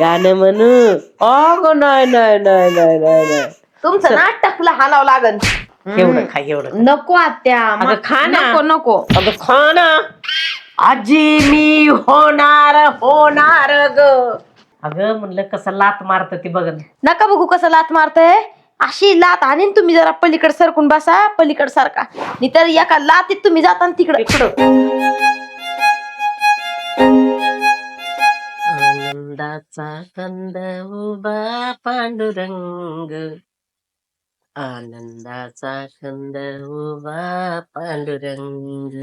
गाणं म्हणू. अग नाही नाही नाही नाही नाही नाही. तुमचं नाटकला हाणावं लागन. एवढं खा एवढं नको आत्या. अगं खा ना. नको नको. अगं खा ना. आजी मी होणार होणार ग. अगं म्हणलं कसं लात मारत ती बघ नका बघू कसं लात मारतय. अशी लात आणीन तुम्ही जरा पलीकडे सरकून बसा पलीकडे सारखा. नाही तर एका लातीत तुम्ही जाता तिकडे. आनंदाचा कंद उभा पांडुरंग आनंदाचा कंद उभा पांडुरंग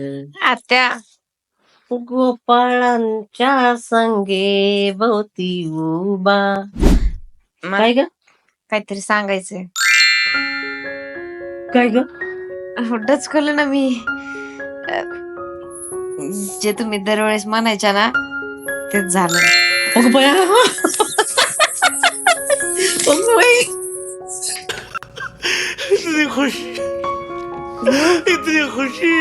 आत्या गोपाळांच्या संगे भोवती उभा काय ग काहीतरी सांगायचंय काय ग डचकलं ना मी अं, जे तुम्ही दरवेळेस म्हणायच्या ना तेच झालं अगं बया अगं बाई. इतनी खुशी इतनी खुशी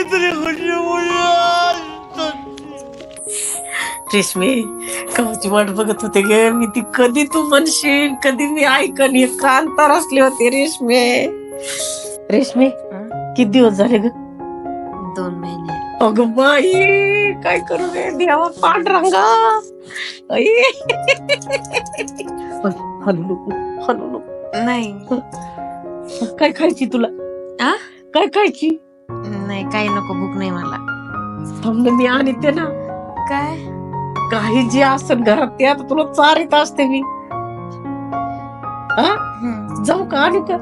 इतनी खुशी मुझे आज तक रेशमी कवाची वाट बघत होते ग मी ती कधी तू म्हणशील कधी मी ऐकन हे कांतार असले होते रेशमी रेशमी किती दिवस झाले ग दोन महिने अगं बाई काय करू रे? देवा पांढरंगा आई. हलू नको हलू नको. नाही. काय खायची तुला? आ? काय खायची? नाही काही नको भूक नाही मला. थांब ना मी आणि ते ना. काय? काही जे असेल घरात ते आता तुला चारित असते मी. हा. जाऊ का आणू का.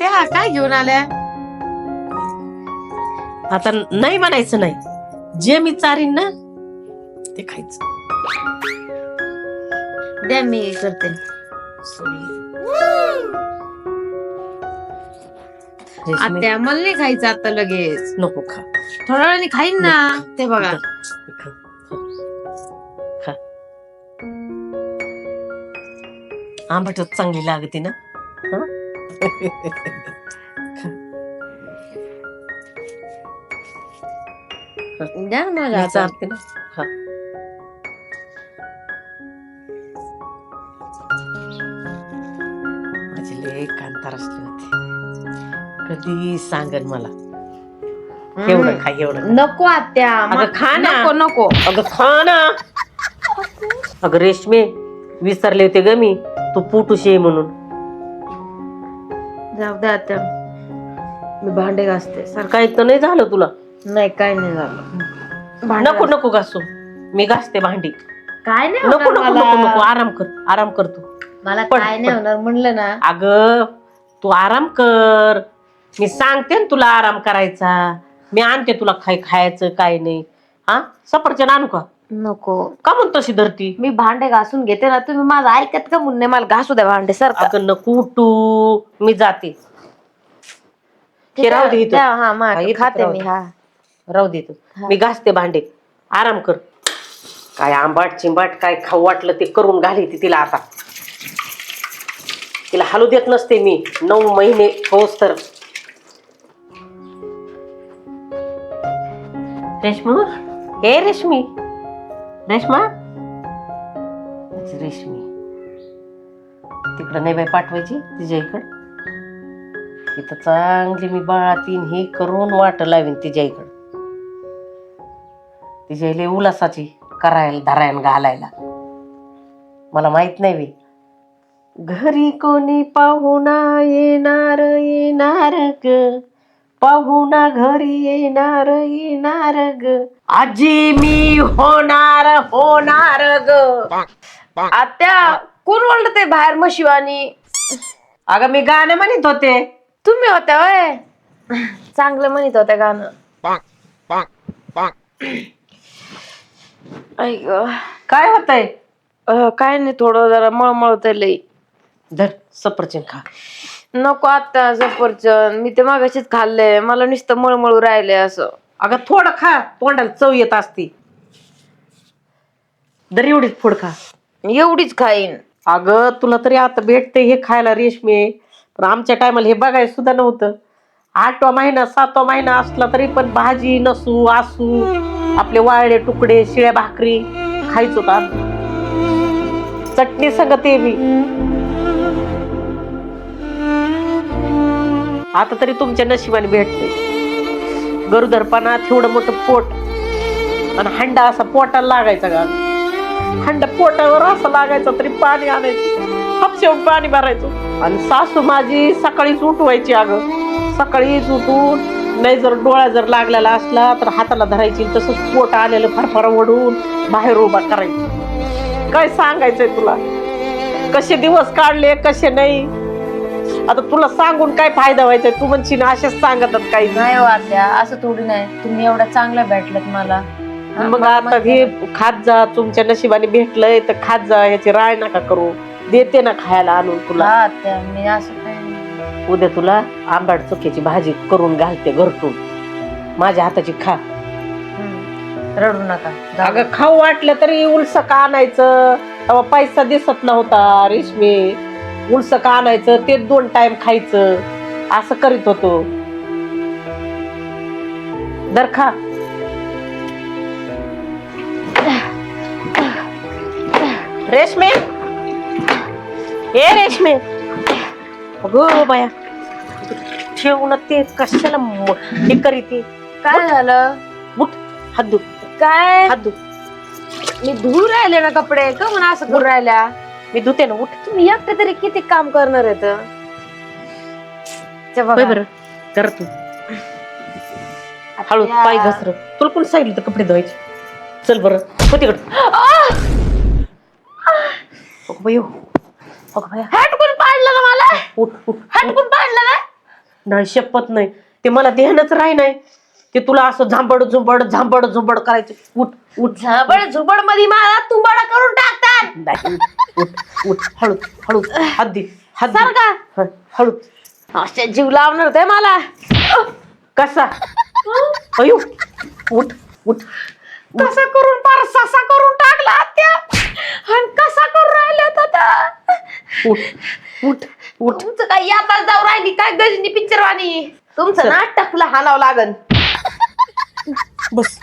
आत्या काय घेऊन आल्या? आता नाही म्हणायचं नाही. जे मी चारीन ना ते खायचं. द्या मी करते. रेशमी, आत्या मला नाही खायचं आता लगेच. नको खा. थोड्या वेळाने खाईन ना ते बघा. खा. खा. आंबटच चांगली लागते ना? हं? द्या ना माझ्या मी हातात. चारते ना खा. माझी लय कांतार असली होती कधी सांगन मला एवढं खा एवढं नको आत्या अगं खा ना. नको नको अगं खा ना अगं रेशमे विसरले होते ग मी तू पुटुशी आहे म्हणून जाऊ द्या आत्या मी भांडे घासते. सारखं काही तर नाही झालं तुला? नाही काय नाही झालं. भांडे नको नको घासू. मी घासते भांडी. काय नाही नको होणार नको नको आराम कर आराम कर तू. मला पड, काय नाही पड. होणार म्हणलं ना. अगं तू आराम कर. मी सांगते ना तुला आराम करायचा. मी आणते तुला खाय खायचं काय नाही. हा? सफरचंद आणू का? नको. का म्हणतो तशी धरती? मी भांडे घासून घेते ना तुम्ही माझं ऐकत का म्हणून नाही? मला घासू द्या भांडे सर अगं नको तू मी जाते. हे राहू दे इथं. हा मा हा, खाते राहू मी दे. हा. राहू दे तू मी घासते भांडे. आराम कर. काय आंबाट चिंबाट काय खाऊ वाटलं ते करून घाली ती तिला आता. तिला हलू देत नसते मी. नऊ महिने होस तर. रेशमी? हे रेशमी. रेश्मा? रेश्मी रेशमी. तिकडं नाही बाई पाठवायची तिच्या इकडं. इथं चांगली मी बाळातीन हे करून वाट लावीन तिच्या इकडं. तिच्या इले उलासाची करायला धरायला घालायला. मला माहीत नाही बी घरी कोणी पाहुणा येणार येणार ग. पाहुणा घरी येणार येणार ग. आजी मी होणार होणार ग. आत्या कोण बोलत बाहेर मशिवानी अगं मी गाणं म्हणत होते. तुम्ही होत्या वय चांगलं म्हणत होत्या गाणं. ऐक काय होतंय? काय नाही थोडं जरा मळमळत लई. धर सफरचंद खा. नको आता सफरचंद मी ते मागाशीच खाल्ले मला नुसतं मळमळू राहिले असं. अगं थोडं खा. तोंडाला चव येत असती. दर एवढीच फोड खा. एवढीच खाईन. अगं तुला तरी आता भेटते हे खायला रेशमी. पण आमच्या टायमाला हे बघायला सुद्धा नव्हतं. आठवा महिना सातवा महिना असला तरी पण भाजी नसू आसू आपले वाळले तुकडे शिळ्या भाकरी खायचो का चटणी संग ते आता तरी तुमच्या नशिबाने भेटते. गरोदरपणात एवढं मोठं पोट. आणि हंडा असा पोटाला लागायचा का? हंडा पोटावर असं लागायचा तरी पाणी आणायचं. हापशेवून पाणी भरायचं. आणि सासू माझी सकाळीच उठवायची अगं. सकाळीच उठून नाही जर डोळा जर लागलेला असला तर हाताला धरायची तसंच पोट आलेलं फरफरा ओढून बाहेर उभा करायची. काय सांगायचंय तुला? कसे दिवस काढले कसे नाही? आता तुला सांगून काय फायदा व्हायचा? तू म्हणशील असेच सांगतात काही. नाही हो आत्या असं थोडी नाही. तुम्ही एवढ्या चांगल्या भेटल्यात मला. मग आता हे. खात जा तुमच्या नशिबाने भेटलंय तर खात जा याची राय नका करू. देते ना खायला आणून हा तुला आत्या मी असं काही नाही. उद्या तुला आंबाड चुक्याची भाजी करून घालते घरटून. माझ्या हाताची खा. हम्म. रडू नका. जाऊ. अगं खाऊ वाटलं तरी उलस का आणायचं? तेव्हा पैसा दिसत नव्हता रेशमी. उलस का आणायचं? ते दोन टाइम खायचं. असं करीत होतो. दर खा. रेशमी. ए रेशमी. अगो बाया. ठेवून ते. कशाला म- हे करीते काय झालं? उठ. हात धु. काय? हात धु. मी धुवून राहिले ना कपडे. का म्हणून असं करून राहिल्या? मी धुते ना उठ तुम्ही एकटे तरी किती काम करणार आहेत? ते बघा. होय बरं. कर तू. हळू. पाय घसर. तुला कोण सांगितलं तर कपडे धुवायचे? चल बरं. हो तिकडं अगं बाई, अगं बाया. हटकून पाडलं ना मला? उठ उठ हटकून पाडलं ना नाही शपथ नाही. ते मला ध्यानच राही नाही ते तुला असं झांबड झुंबड झांबड झुंबड करायचं. उठ उठ. झाबड झुबडमध्ये मला तुंबाडा करून टाकतात. नाही, उठ उठ उठ. हळू हळू हात दे हात दे. सारखा. हं, हळू असे जीव लावणार होते मला. कसा? अयो उठ उठ. कसा करून पार ससा करून टाकला आत्या. आणि कसा करून राहिला आता उठ उठ उठ. तुमचं काय यात्रा जाऊ राहिली? काय गजनी पिक्चर वाणी तुमचं. नाटकला हालावं लागन. बस.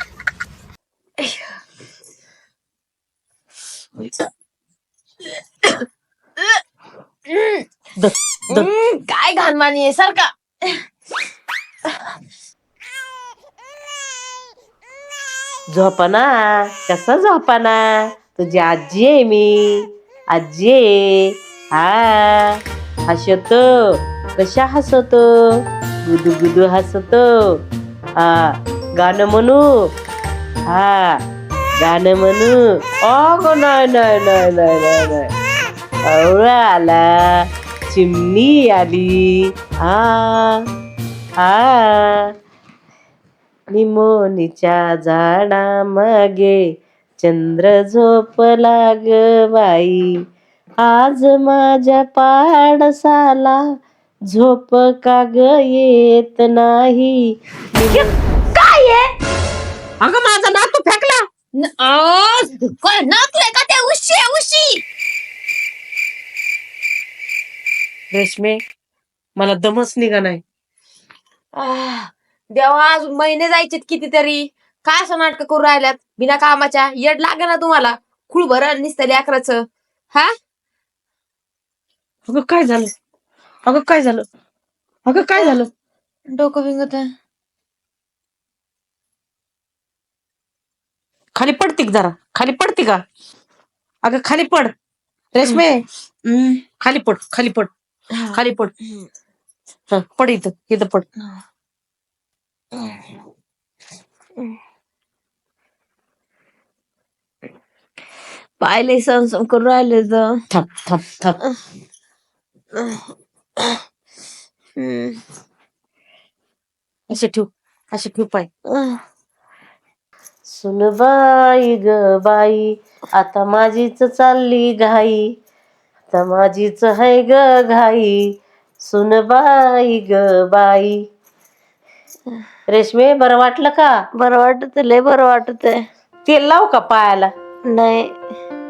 काय घाणमानी आहे सारखा झोपाना कसा झोपाना? तुझी आजी आहे मी. आजी आहे. हा. हसत. कशा हसत? गुदू गुदू हसत. हा. गाणं म्हणू? हा गाणं म्हणू. अग नाही नाही नाही नाही नाही नाही. आवळा आला चिमणी आली. हा हा. निमोनीच्या झाडा मागे चंद्र झोप लाग बाई आज माझ्या पाडसाला झोप का ग येत नाही. अगं माझा नातू फेकला. नातू का ते? उशी आहे, उशी. रेशमे मला दमच निघा नाही. आह, देवा आज महिने जायचे कितीतरी. काय असं नाटक करू राहिल्यात? बिना कामाच्या. येड लागे ना तुम्हाला. खुळ भरण निसतं लेकराचं. हा? अगं काय झालं? अगं काय झालं? अगं काय झालं? डोकं विंगत खाली पडती का जरा. खाली पडती का अगं खाली पड. रेशमे. खाली पड खाली पड. खाली पड. हं, पड इथं. इथं पड. पाहिले संसम करून राहिले तर. थांब थांब थांब. असे ठेव. असे ठेव पाय. बाई ग बाई आता माझीच चालली घाई आता माझीच है ग घाई. सुन बाई ग बाई. रेशमे बरं वाटलं का? बरं वाटत लय बरं वाटत तेल लाव का पायाला? नाही.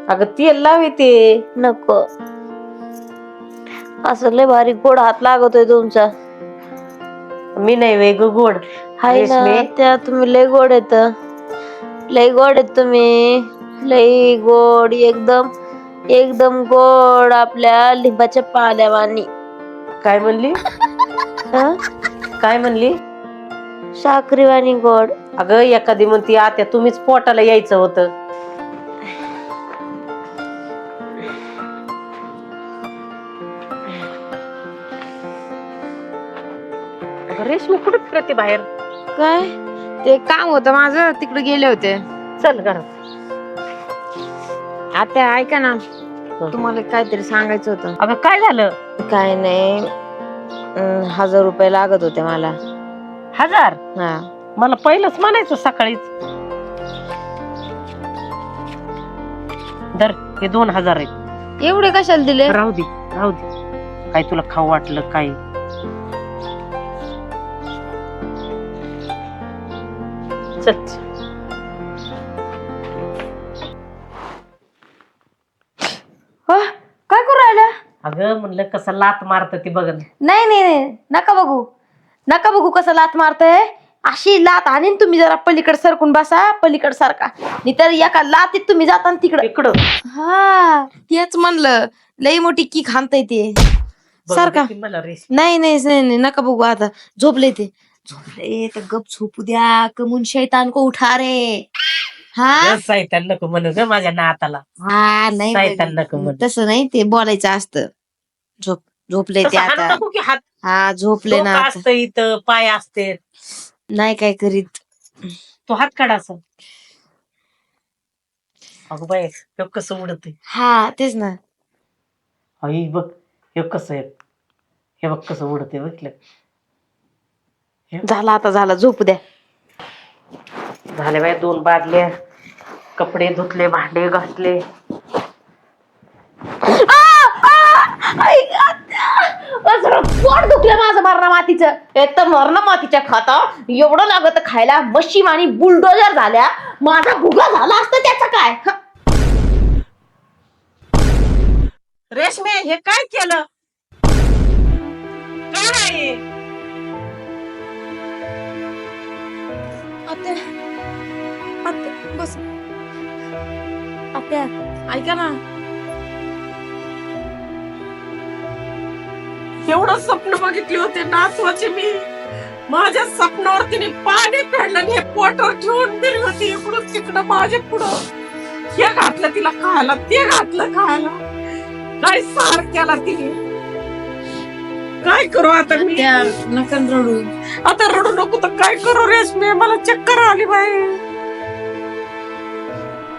अगं तेल लावे ते. नको. असं लय भारी गोड हात लागतोय तुमचा. मी नाही वेग गोड. हाय ना रेशमी? त्या तुम्ही लय गोड येत. लय गोड येत तुम्ही. लय गोड एकदम एकदम गोड आपल्या लिंबाच्या पाल्यावानी. काय म्हणली? हं? काय म्हणली? साखरीवाणी गोड. अगं एखादी म्हणती आत्या तुम्हीच पोटाला यायचं होतं. अगं, रेशमी कुठे फिरते बाहेर? काय? ते काम होतं माझं तिकडे गेले होते. चल घरात. आता ऐका ना तुम्हाला काहीतरी सांगायचं होतं. अगं काय झालं? काय नाही. अं, हजार रुपये लागत होते मला. हजार? हा. मला पहिलंच म्हणायचं सकाळीच. दर हे दोन हजार आहेत. एवढे कशाला दिले? राहू दे राहू दे. काय तुला खाऊ वाटलं काय? चल अह, काय करू राहिला? अगं म्हणलं कसं लात मारत ती बघ नाही नाही नाही. नका बघू. नका बघू कसं लात मारतय. अशी लात आणीन तुम्ही जरा पलीकडे सरकून बसा पलीकड सारखा. नाही तर एका लातीत तुम्ही जाता तिकडे. इकडं. हा तेच म्हणलं. लई मोठी की खांतय ते. बघ सारखा. ती मला रेस नाही नाही नाही नाही, नका बघू आता. झोपले ते. झोपले तर गप झोपू द्या कमून शैतान को उठा रे? हा? साहित्याला नको म्हण ग माझ्या नाताला. हा नाही सायतान बाई. नको म्हण. तसं नाही ते बोलायचं असतं. झोप झोपले ते तसं आता. नको की हात. हा झोपले ना डोकं आता. असतं इथं पाय असते. नाही काय करीत. तो हात काढा असं. अगं बाय हे कसं उडत हा तेच ना. आई बघ हे कसं आहे. हे बघ कसं उडते बघलं झाला आता झाला. झोपू द्या. झाले बाय दोन बादल्या कपडे धुतले भांडे घासले. पोट दुखलं माझं मरणा मातीचं. एक तर मरणा मातीच्या खाता. एवढं लागत खायला. मशीम आणि बुलडोजर झाल्या. माझा भुगा झाला असतं त्याचं काय. रेशमे हे काय केलं? आत्या आत्या बस आत्या ऐका ना. एवढं स्वप्न बघितले होते नाचवाचे मी. माझ्या स्वप्नावर तिने पाणी फेडलं आणि हे पोटावर ठेवून दिली होती. इकडून तिकडं माझ्या पुढं. हे घातलं तिला खायला ते घातलं खायला. काय सार केला तिने. काय करू आता मी? त्या नका रडू. आता रडू नको तर काय करू रेशमी मला चक्कर आली बाई.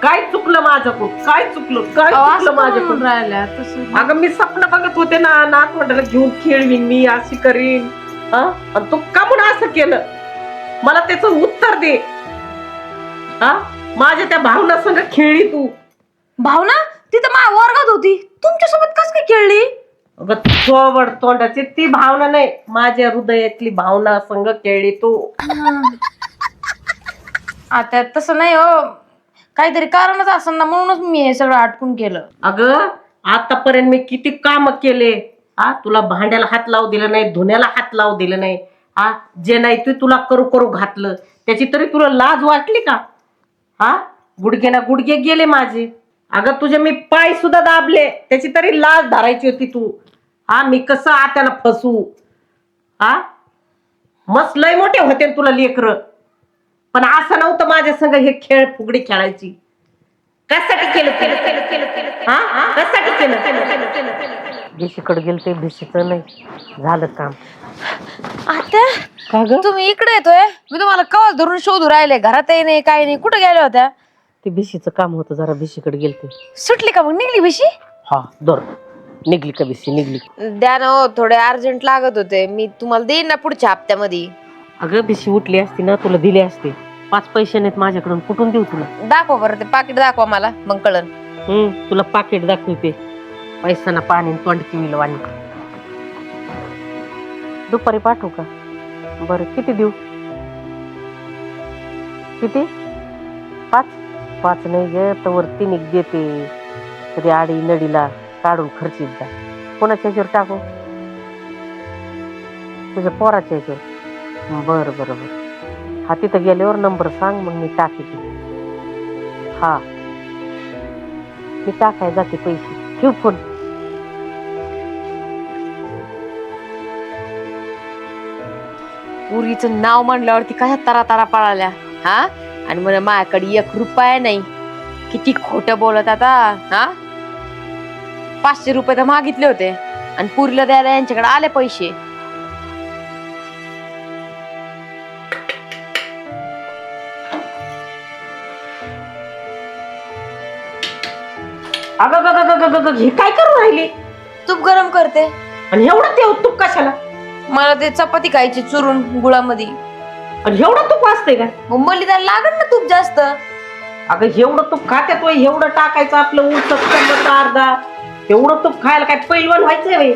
काय चुकलं माझं काय चुकलं? काय चुकलं माझ्याकडून? राहिल्या? तसं अगं मी स्वप्न बघत होते ना नाथ म्हटलं घेऊन खेळवीन मी अशी करीन. हा? आणि तू का म्हणून असं केलं? मला त्याचं उत्तर दे. हा माझ्या त्या भावना संग खेळली तू. भावना? तिथं मा वर्गात होती. तुमच्यासोबत कस काय खेळली? अगं थोबड तोंडाची ती भावना नाही. माझ्या हृदयातली भावना संग खेळली तू. आता तसं नाही हो. काहीतरी कारणच असं ना म्हणूनच मी हे सगळं आटकून केलं. अगं आतापर्यंत मी किती काम केले. हा तुला भांड्याला हात लावू दिलं नाही धुण्याला हात लावू दिलं नाही. हा जे नाही ते तुला करू करू घातलं. त्याची तरी तुला लाज वाटली का? हा गुडघे ना गुडघे गेले माझे. अगं तुझे मी पाय सुद्धा दाबले. त्याची तरी लाज धरायची होती तू. हा मी कसं आत्याला फसू? हा? मस्त लय मोठे होते तुला लेकर. पण असं नव्हतं माझ्या संग हे खेळ फुगडी खेळायची. कशासाठी केलं केलं केलं केलं केलं हा? कशासाठी केलं? केलं केलं केलं केलं भिशीकडे गेलं ते भिशीचं नाही. झालं काम. आता का ग? तुम्ही इकडे येतोय? मी तुम्हाला कवच धरून शोधू राहिले. घरातही नाही काही नाही. कुठे गेल्या होत्या? ते भिशीचं काम होतं जरा भिशीकडे गेलते. सुटली का मग? निघली भिशी? हा दर. निघली का भिशी? निघली. द्या ना हो थोडे अर्जंट लागत होते. मी तुम्हाला देईन ना पुढच्या हप्त्यामध्ये. अगं भिशी उठली असती ना तुला दिली असते. पाच पैसे नाहीत माझ्याकडून कुठून देऊ तुला? दाखवा बरं ते पाकिट दाखवा मला मग कळन. हम्म तुला पाकिट दाखवते. पैसाना पाणी आणि तोंड चिवील वाणी. दुपारी पाठवू का? बरं किती देऊ? किती? पाच? पाच नाही गे तर वरती निघ देते तरी आडी नडीला काढून खर्चीत जा. कोणाच्या ह्याच्यावर टाकू? तुझ्या पोराच्या ह्याच्यावर बरं बरं बरं. हा तिथं गेल्यावर नंबर सांग मग मी टाकीते. हा. मी टाकाय जाते पैसे. ठेव फोन. पुरीचं नाव म्हणल्यावरती कशा तारा तारा पळाल्या हा? आणि म्हणे माझ्याकडे एक रुपया नाही. किती खोट बोलत आता हा? पाचशे रुपये तर मागितले होते आणि पुरीला द्यायला यांच्याकडे आले पैसे. अगं ग, ग, ग, ग, ग, ग, हे काय करून राहिली? तूप गरम करते. आणि एवढं ते तूप कशाला? मला ते चपाती खायची चुरून गुळामध्ये. आणि एवढं तूप असते का? मला त्याला लागत ना तूप जास्त. अगं एवढं तूप खात्यात वय एवढं टाकायचं आपलं ऊस अर्धा. एवढं तूप खायला काय पैलवान व्हायचंय वय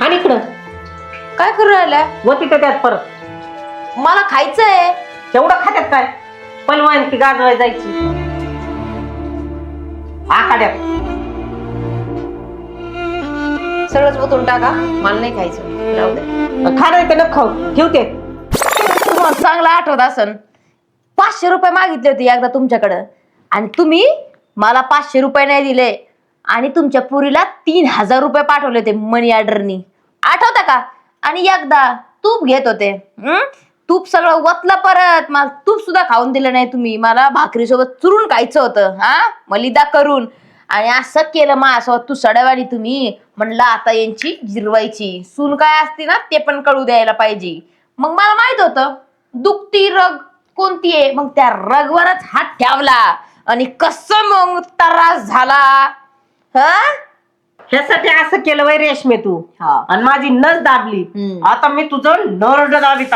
आणि इकडं. काय करू राहिल्या? व तिथं त्यात परत. मला खायचंय. एवढं खात्यात काय? पैलवान की गाजवाय जायची. आखाड्यात. सगळंच ओतून टाका. मला नाही खायचं. राहू दे. खाणार तर नको खाऊ. ठेवते तुम्हाला चांगलं आठवत असन. पाचशे रुपये मागितले होते एकदा तुमच्याकडं. आणि तुम्ही मला पाचशे रुपये नाही दिले. आणि तुमच्या पुरीला तीन हजार रुपये पाठवले होते मनी ऑर्डरनी आठवता का? आणि एकदा तूप घेत होते. हं? तूप सगळं वतलं परत. मला तूप सुद्धा खाऊन दिलं नाही तुम्ही. मला भाकरी सोबत चुरून खायचं होतं. हा? मलिदा करून. आणि असं केलं माझ्यासोबत तू सडवाडी तुम्ही. म्हणलं आता यांची जिरवायची. सून काय असते ना ते पण कळू द्यायला पाहिजे. मग मला माहीत होतं दुखती रग कोणती आहे? मग त्या रगवरच हात ठेवला. आणि कसं मग त्रास झाला? हा? ह्यासाठी असं केलं वय रेशमे तू. हा. आणि माझी नस दाबली. हम्म. आता मी तुझं नरड दाबित